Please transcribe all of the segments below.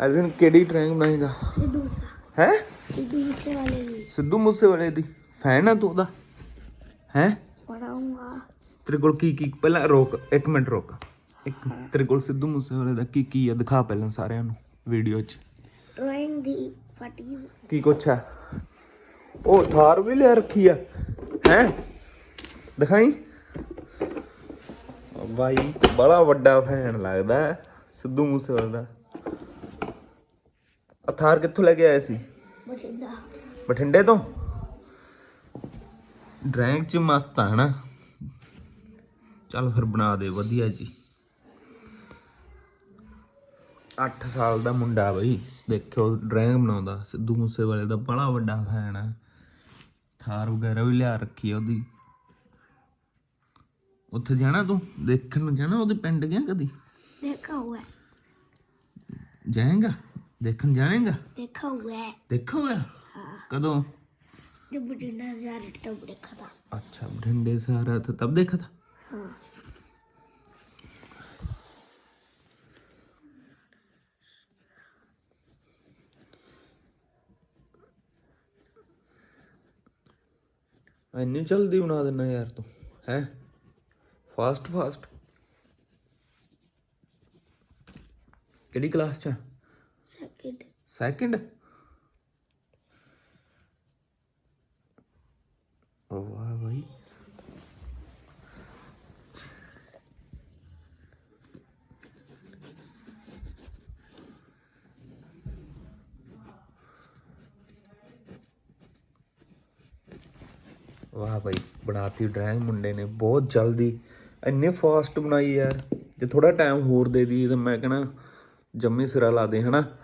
Alvin ਕਿਹੜੀ drawing ਬਣਾਏਗਾ? ਇਹ ਦੂਸਰਾ। ਹੈ? ਸਿੱਧੂ ਮੂਸੇ ਵਾਲੇ ਦੀ। ਸਿੱਧੂ ਮੂਸੇ ਵਾਲੇ ਦੀ। ਫੈਨ ਆ ਤੂੰ ਉਹਦਾ। ਹੈ? ਪੜਾਉਂਗਾ। ਤੇਰੇ ਕੋਲ ਕੀ ਕੀ ਪਹਿਲਾਂ ਰੋਕ 1 ਮਿੰਟ ਰੋਕ। ਇੱਕ ਤੇਰੇ ਕੋਲ ਸਿੱਧੂ ਮੂਸੇ ਵਾਲੇ ਦਾ ਕੀ ਕੀ ਆ ਦਿਖਾ ਪਹਿਲਾਂ ਸਾਰਿਆਂ ਨੂੰ ਵੀਡੀਓ 'ਚ। ਡਰਾਇੰਗ ਦੀ ਫਟੀ ਕੀ ਕੁਛ ਆ? ਉਹ ਥਾਰ ਵੀ ਲੈ ਰੱਖੀ ਆ। ਹੈ? ਦਿਖਾਈ? ਬਾਈ ਬੜਾ ਵੱਡਾ ਫੈਨ ਲੱਗਦਾ ਸਿੱਧੂ ਮੂਸੇ ਵਾਲੇ ਦਾ। ਆ ਕਿੱਥੋਂ ਲੈ ਕੇ ਆਏ ਸੀ? ਬਠਿੰਡਾ। ਬਠਿੰਡੇ ਤੋਂ? ਡਰਾਇੰਗ ਚ ਮਸਤ ਆ ਹਨਾ? ਚੱਲ ਫਿਰ ਬਣਾ ਦੇ ਵਧੀਆ ਜੀ। 8 ਸਾਲ ਦਾ ਮੁੰਡਾ ਬਈ ਦੇਖਿਓ ਡਰਾਇੰਗ ਬਣਾਉਂਦਾ ਸਿੱਧੂ ਮੂਸੇਵਾਲੇ ਦਾ ਬੜਾ ਵੱਡਾ ਫੈਨ ਆ। ਥਾਰ ਵਗੈਰਾ ਵੀ ਲਿਆ ਰੱਖੀ ਆ ਉਹਦੀ। ਉੱਥੇ ਜਾਣਾ ਤੂੰ? ਦੇਖਣ ਨੂੰ ਜਾਣਾ ਉਹਦੇ ਪਿੰਡ ਗਿਆ ਕਦੀ? ਦੇਖਾ ਹੋਇਆ ਜਾਏਗਾ? ਦੇਖਣ ਜਾਏਗਾ देखा हुआ है ਦੇਖੋ ਹੋਇਆ ਕਦੋਂ जब बठिंडा से जा रहे थे तब देखा था अच्छा बठिंडे से आ रहा था तब देखा था हाँ ਇੰਨੀ ਜਲਦੀ ਬਣਾ ਦੇਣਾ ਯਾਰ ਤੂੰ ਹੈ ਫਾਸਟ ਫਾਸਟ ਕਿਹੜੀ ਕਲਾਸ ਚ सेकंड ਸੈਕਿੰਡ ਓ ਵਾਹ ਭਾਈ ਵਾਹ ਭਾਈ, ਬਣਾਤੀ ਡਰਾਇੰਗ ਮੁੰਡੇ ਨੇ, ਬਹੁਤ ਜਲਦੀ। ਇੰਨੇ ਫਾਸਟ ਬਣਾਈ ਯਾਰ। ਜੇ ਥੋੜਾ ਟਾਈਮ ਹੋਰ ਦੇ ਦੀ ਤਾਂ ਮੈਂ ਕਹਣਾ ਜੰਮੀ ਸਿਰਾ ਲਾ ਦੇ, ਹਨਾ?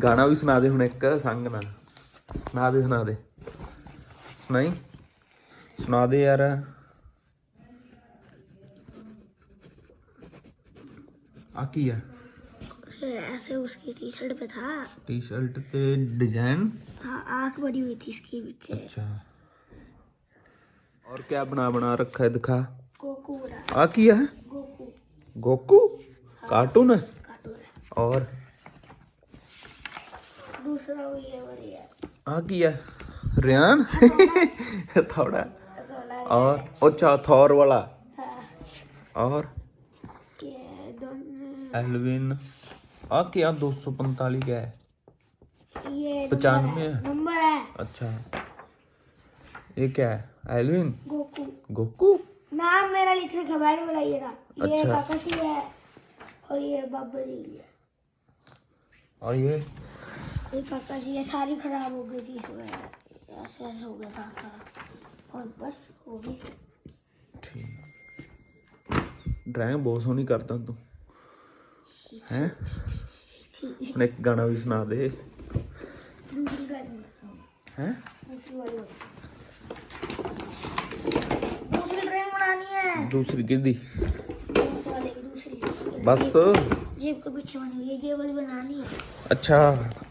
ਗਾਣਾ ਵੀ ਸੁਣਾ ਦੇ ਹੁਣ ਇੱਕ ਸੰਗ ਨਾਲ ਸੁਣਾ ਦੇ ਸੁਣਾ ਦੇ ਸੁਣਾਈ ਸੁਣਾ ਦੇ ਯਾਰ ਆ ਕੀ ਆ से ऐसे उसकी टी शर्ट पे था ਟੀ-ਸ਼ਰਟ ਤੇ ਡਿਜ਼ਾਈਨ हाँ आंख बड़ी हुई थी इसके पीछे अच्छा और क्या बना बना रखा है दिखा गोकू बना आ किया है गोकू गोकू कार्टून है कार्टून है और दूसरा वो ये बढ़िया आ किया रियान? थोड़ा। और? अच्छा थॉर वाला। हाँ, और? एलविन। आ क्या 245 क्या है। ये पचानवे है। नंबर है। अच्छा। ये क्या है? एलविन? गोकू। गोकू? नाम मेरा लिख रखा मैंने बनाइएगा ये अच्छा। काकाशी है और ये बाबा जी है। और ये? ये काकाशी है सारी खराब हो गई थी इसमें ऐसे ऐसे हो गया था सारा और बस हो गई ठीक ਡਰਾਇੰਗ ਬਹੁਤ ਸੋਹਣੀ ਕਰਦਾ ਤੂੰ ਹੈ ठीक ਹੁਣ ਇੱਕ ਗਾਣਾ ਵੀ ਸੁਣਾ ਦੇ दूसरी ड्राइंग ਹੈ दूसरी वाली दूसरी ड्राइंग बनानी है ਦੂਸਰੀ ਕਿਹਦੀ दूसरी वाले की दूसरी ਬਸ जेब के पीछे बनी हुई है ये वाली बनानी है ਅੱਛਾ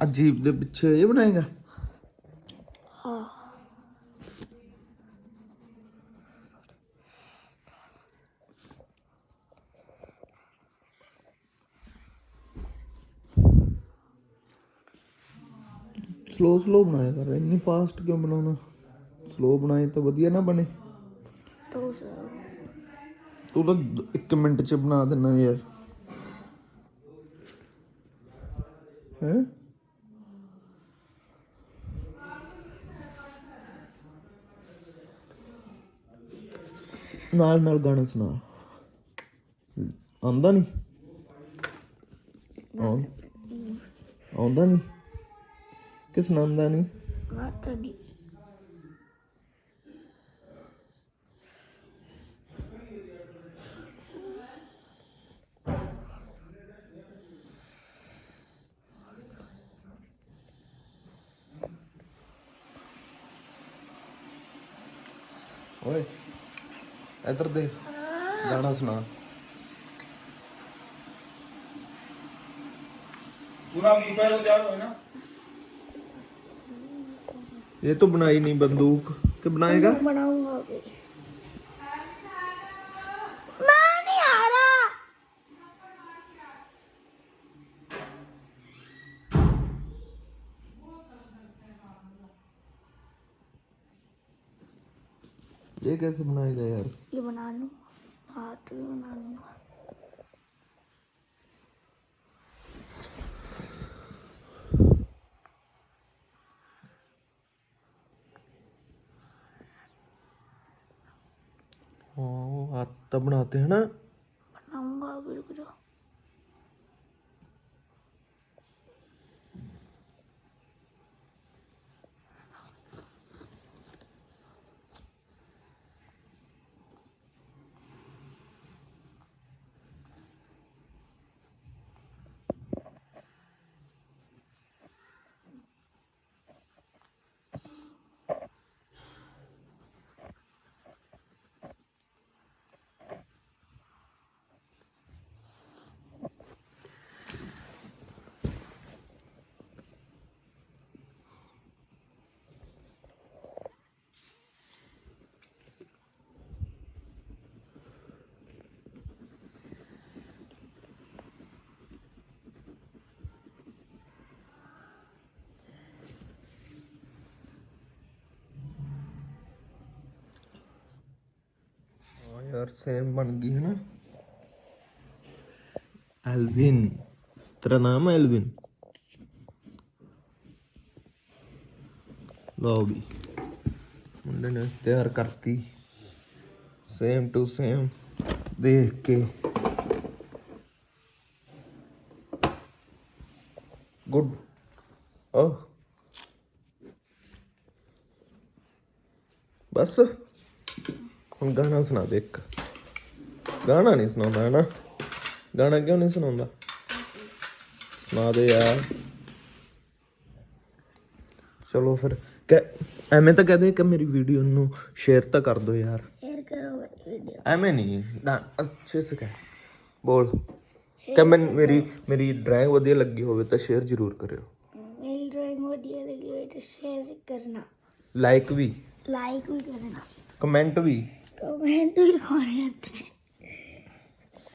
ਅਜੀਬ ਦੇ ਪਿੱਛੇ ਇਹ ਬਣਾਏਗਾ हाँ ਸਲੋ ਸਲੋ ਬਣਾਇਆ ਕਰ ਇੰਨੀ ਫਾਸਟ ਕਿਉਂ ਬਣਾਉਣਾ ਸਲੋ ਬਣਾਏ ਤਾਂ ਵਧੀਆ ਨਾ ਬਣੇ तो सर ਤੂੰ ਤਾਂ 1 ਮਿੰਟ ਚ ਬਣਾ ਦੇਣਾ ਯਾਰ ਨਾਲ ਨਾਲ ਗਾਣਾ ਸੁਣਾ। ਆਉਂਦਾ ਨਹੀਂ? ਆਉਂਦਾ ਨਹੀਂ? ਕਿ ਸੁਣਾਉਂਦਾ ਨਹੀਂ? ਆਉਂਦਾ ਨਹੀਂ ਓਏ ਇੱਧਰ ਦੇ ਗਾਣਾ ਸੁਣਾ पूरा फ्री फायर हो जाओ ना ये तो बनाई नहीं बंदूक कि बनाएगा बनाऊंगा अभी ये कैसे बनाएगा यार ये बना लूँ हाथ भी बना लूँगा हाँ हाथ तब बनाते हैं ना ਸੇਮ ਬਣ ਗਈ ਹੈ ਨਾ ਐਲਵਿਨ, ਤੇਰਾ ਨਾਮ ਹੈ ਐਲਵਿਨ? ਲਓ ਵੀ, ਮੁੰਡੇ ਨੇ ਤਿਆਰ ਕਰਤੀ। ਸੇਮ ਟੂ ਸੇਮ ਦੇਖ ਕੇ। ਗੁੱਡ ਓ oh. ਬਸ। ਹੁਣ ਗਾਣਾ ਸੁਣਾ ਦੇ ਇੱਕ। ਗਾਣਾ ਨਹੀਂ ਸੁਣਾਉਂਦਾ ਹੈ ਨਾ ਗਾਣਾ ਕਿਉਂ ਨਹੀਂ ਸੁਣਾਉਂਦਾ ਸੁਣਾ ਦੇ ਯਾਰ ਚਲੋ ਫਿਰ ਕਹਿ- ਐਵੇਂ ਤਾਂ ਕਹਦੇ ਕਿ ਮੇਰੀ ਵੀਡੀਓ ਨੂੰ ਸ਼ੇਅਰ ਤਾਂ ਕਰ ਦਿਓ ਯਾਰ शेयर करो वीडियो ਐਵੇਂ ਨਹੀਂ ਨਾ ਅੱਛੇ ਸੇ ਕਹਿ ਬੋਲ ਕਿ ਮੈਂ ਮੇਰੀ ਮੇਰੀ ਡਰਾਇੰਗ ਵਧੀਆ ਲੱਗੀ ਹੋਵੇ ਤਾਂ ਸ਼ੇਅਰ ਜ਼ਰੂਰ ਕਰਿਓ मेरी ड्राइंग बढ़िया लगी हो तो शेयर करना ਲਾਈਕ ਵੀ लाइक भी करना ਕਮੈਂਟ ਵੀ कमेंट भी कौन करता है